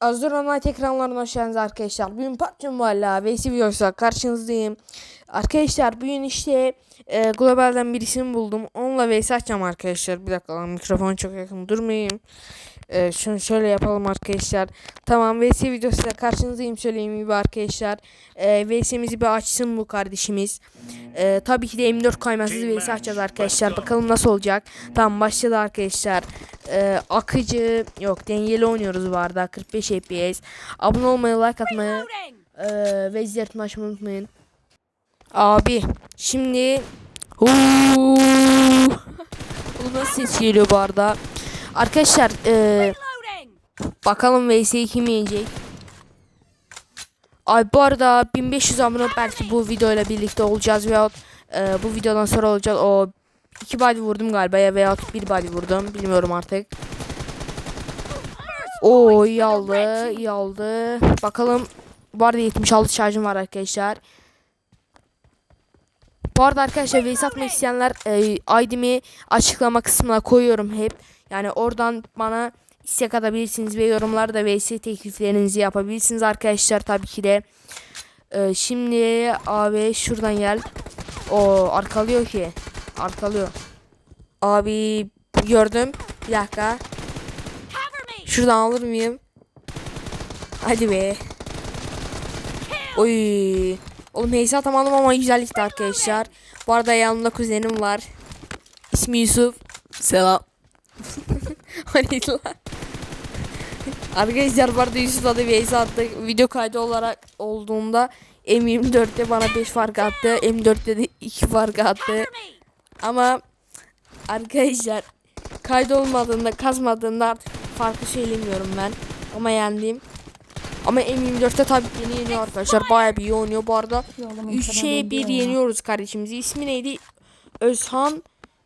Azur Online ekranlarına hoş geldiniz arkadaşlar. Bugün PUBG Mobile ve videosu karşınızdayım. Arkadaşlar bugün işte e, globalden birisini buldum. Onunla vs açacağım arkadaşlar. Bir dakika lan mikrofon çok yakın durmayayım. E, şunu şöyle yapalım arkadaşlar. Tamam vs videosuyla karşınızdayım söyleyeyim gibi arkadaşlar. E, vs'mizi bir açsın bu kardeşimiz. E, tabii ki de M4 kaymasız vs açacağız arkadaşlar. Bakalım nasıl olacak. Tamam başladı arkadaşlar. E, akıcı yok dengeli oynuyoruz bu arada 45 fps. Abone olmayı like atmayı e, ve izletmeyi açmayı unutmayın. Abi şimdi Huuu. Bu nasıl ses geliyor bu arada? Arkadaşlar e, bakalım VS'yi kim yenecek? Ay bu arada 1500 abone belki bu videoyla birlikte olacağız veyahut e, bu videodan sonra olacağız. O iki body vurdum galiba ya veyahut bir body vurdum bilmiyorum artık. Oo iyi aldı iyi aldı. Bakalım bu arada 76 şarjım var arkadaşlar. Bu arada arkadaşlar vs atmak isteyenler e, ID'mi açıklama kısmına koyuyorum hep. Yani oradan bana istek atabilirsiniz ve yorumlarda vs tekliflerinizi yapabilirsiniz arkadaşlar tabii ki de. E, şimdi abi şuradan gel. O arkalıyor ki. Arkalıyor. Abi gördüm. Bir dakika. Şuradan alır mıyım? Hadi be. Oy. Oğlum heyse atamadım ama güzellikti arkadaşlar. Bu arada yanımda kuzenim var. İsmi Yusuf. Selam. Hani lan. Arkadaşlar bu arada bir heyse attık. Video kaydı olarak olduğunda M24'te bana 5 fark attı. M4'te de 2 fark attı. Ama arkadaşlar kaydı olmadığında kazmadığında artık farkı söylemiyorum ben. Ama yendim. Ama M24'te tabii yeni yeniyor arkadaşlar. Bayağı bir iyi oynuyor bu arada. 3'e 1 yeniyoruz kardeşimizi. İsmi neydi? Özhan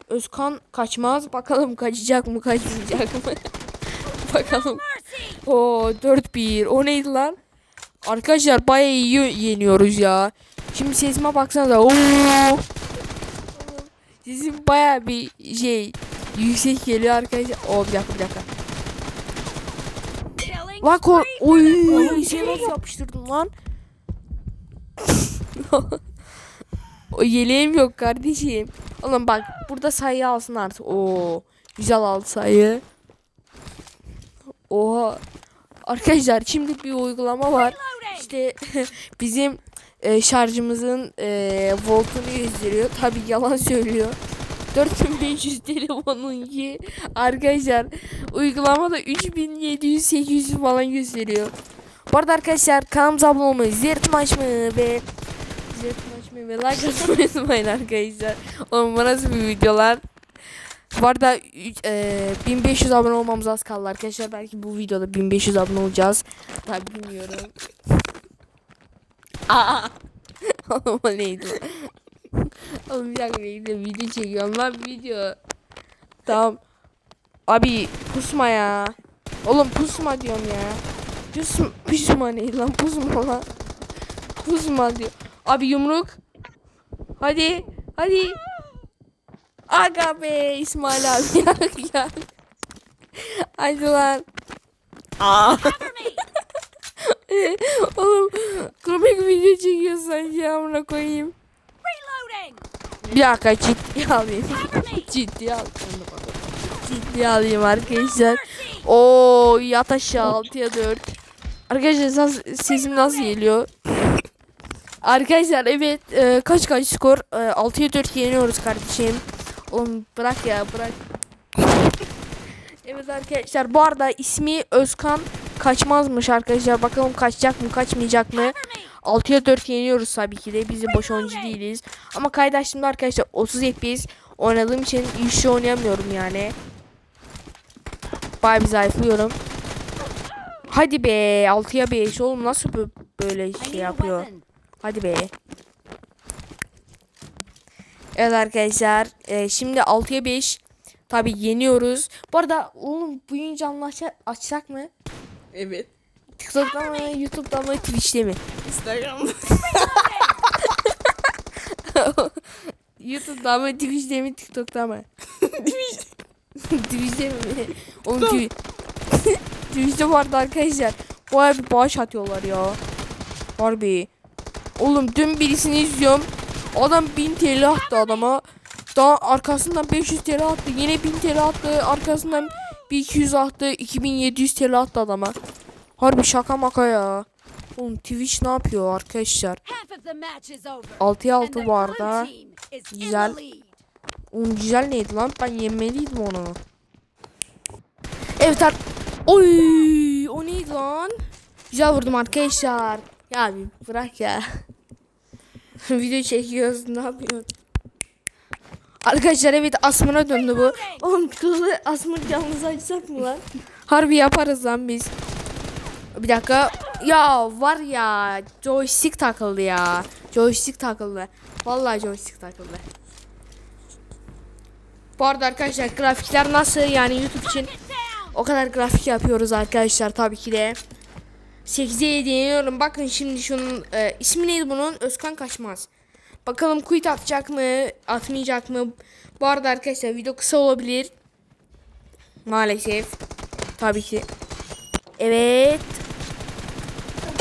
Özkan kaçmaz. Bakalım kaçacak mı kaçmayacak mı? Bakalım. O 4-1. O neydi lan? Arkadaşlar bayağı iyi yeniyoruz ya. Şimdi sesime baksanıza. Oo. Sesim bayağı bir şey yüksek geliyor arkadaşlar. O bir dakika bir dakika. Bak o oy şey nasıl yapıştırdın lan? o yeleğim yok kardeşim. Oğlum bak burada sayı alsın artık. Oo güzel aldı sayı. Oha. Arkadaşlar şimdi bir uygulama var. İşte bizim e, şarjımızın e, voltunu gösteriyor. Tabi yalan söylüyor. 4500 telefonunki arkadaşlar uygulamada 3700 800 falan gösteriyor. Bu arada arkadaşlar kanalımıza abone olmayı, ziyarətimi açmayı ve ziyarətimi açmayı ve like atmayı unutmayın arkadaşlar. Oğlum bu nasıl bir videolar? Bu arada e, 1500 abone olmamız az kaldı arkadaşlar. Belki bu videoda 1500 abone olacağız. Tabi bilmiyorum. Aa. Oğlum o neydi? Oğlum bir dakika bekle video çekiyorum lan video. Tamam. Abi pusma ya. Oğlum pusma diyorum ya. Pusma, pusma ne lan pusma lan. Pusma diyor. Abi yumruk. Hadi. Hadi. Aga be İsmail abi ya. ya. Hadi lan. Aa. Oğlum komik video çekiyorsun sanki ya amına koyayım. Bir dakika ciddi alayım. ciddi al. Ciddi alayım arkadaşlar. Oo yat aşağı 6'ya 4. Arkadaşlar ses- sesim nasıl geliyor? Arkadaşlar evet e, kaç kaç skor? E, 6'ya 4 yeniyoruz kardeşim. Oğlum bırak ya bırak. evet arkadaşlar bu arada ismi Özkan kaçmazmış arkadaşlar. Bakalım kaçacak mı kaçmayacak mı? 6'ya 4 yeniyoruz tabii ki de. Biz de boş oyuncu değiliz. Ama kaydaştığımda arkadaşlar 30 FPS oynadığım için güçlü oynayamıyorum yani. Bayağı bir zayıflıyorum. Hadi be 6'ya 5 oğlum nasıl bö- böyle şey yapıyor. Hadi be. Evet arkadaşlar e, şimdi 6'ya 5 tabi yeniyoruz. Bu arada oğlum bu yayın canlı aç- açsak mı? Evet. TikTok'ta mı, YouTube'da mı, Twitch'te mi? Instagram'da. YouTube'da mı, Twitch'te mi, TikTok'ta mı? Twitch'te mi? Oğlum Twi- Twitch'te arada arkadaşlar baya bir bağış atıyorlar ya. Harbi. Oğlum dün birisini izliyorum. Adam 1000 TL attı adama. Daha arkasından 500 TL attı. Yine 1000 TL attı. Arkasından bir 200 attı. 2700 TL attı adama. Harbi şaka maka ya. Oğlum Twitch ne yapıyor arkadaşlar? Half of the match is over. 6'ya and 6 the bu arada. Güzel. Oğlum güzel neydi lan? Ben yemeliydim onu. Evet ar Oy, o neydi lan? Güzel vurdum arkadaşlar. Ya bir bırak ya. Video çekiyoruz ne yapıyorsun? Arkadaşlar evet Asmır'a döndü bu. Oğlum kızı Asmır yalnız açsak mı lan? Harbi yaparız lan biz. Bir dakika. Ya var ya joystick takıldı ya. Joystick takıldı. Vallahi joystick takıldı. Bu arada arkadaşlar grafikler nasıl yani YouTube için o kadar grafik yapıyoruz arkadaşlar tabii ki de. 8'e deniyorum. Bakın şimdi şunun e, ismi neydi bunun? Özkan Kaçmaz. Bakalım quit atacak mı? Atmayacak mı? Bu arada arkadaşlar video kısa olabilir. Maalesef. Tabii ki. Evet.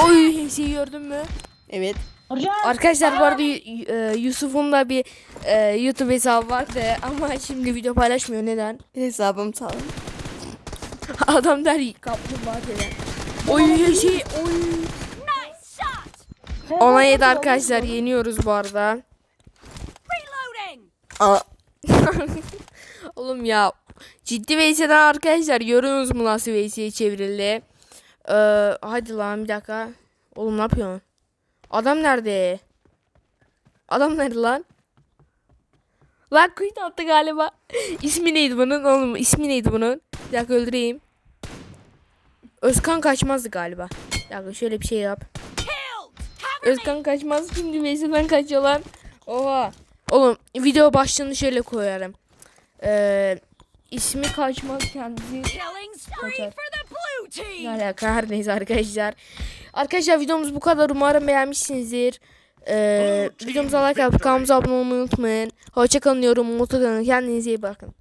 Oy hepsi gördün mü? Evet. Arkadaşlar bu arada e, Yusuf'un da bir e, YouTube hesabı vardı ama şimdi video paylaşmıyor. Neden? Hesabım tam. Adam der kaplumbağa dedi. Oy şey oy. Ona yedi arkadaşlar yeniyoruz bu arada. Aa, Oğlum ya ciddi VS'den arkadaşlar görüyorsunuz mu nasıl VS'ye çevrildi. Ee, hadi lan bir dakika. Oğlum ne yapıyorsun? Adam nerede? Adam nerede lan? Lan quit attı galiba. İsmi neydi bunun oğlum? İsmi neydi bunun? Bir dakika öldüreyim. Özkan kaçmazdı galiba. Dakika şöyle bir şey yap. Özkan kaçmaz şimdi VS'den kaçıyor lan. Oha. Oğlum video başlığını şöyle koyarım. Ee, ismi kaçmaz kendisi. Kaçar. Ne alaka her neyse arkadaşlar. Arkadaşlar videomuz bu kadar. Umarım beğenmişsinizdir. Ee, videomuza like atıp kanalımıza abone olmayı unutmayın. Hoşçakalın diyorum. Mutlu kalın. Kendinize iyi bakın.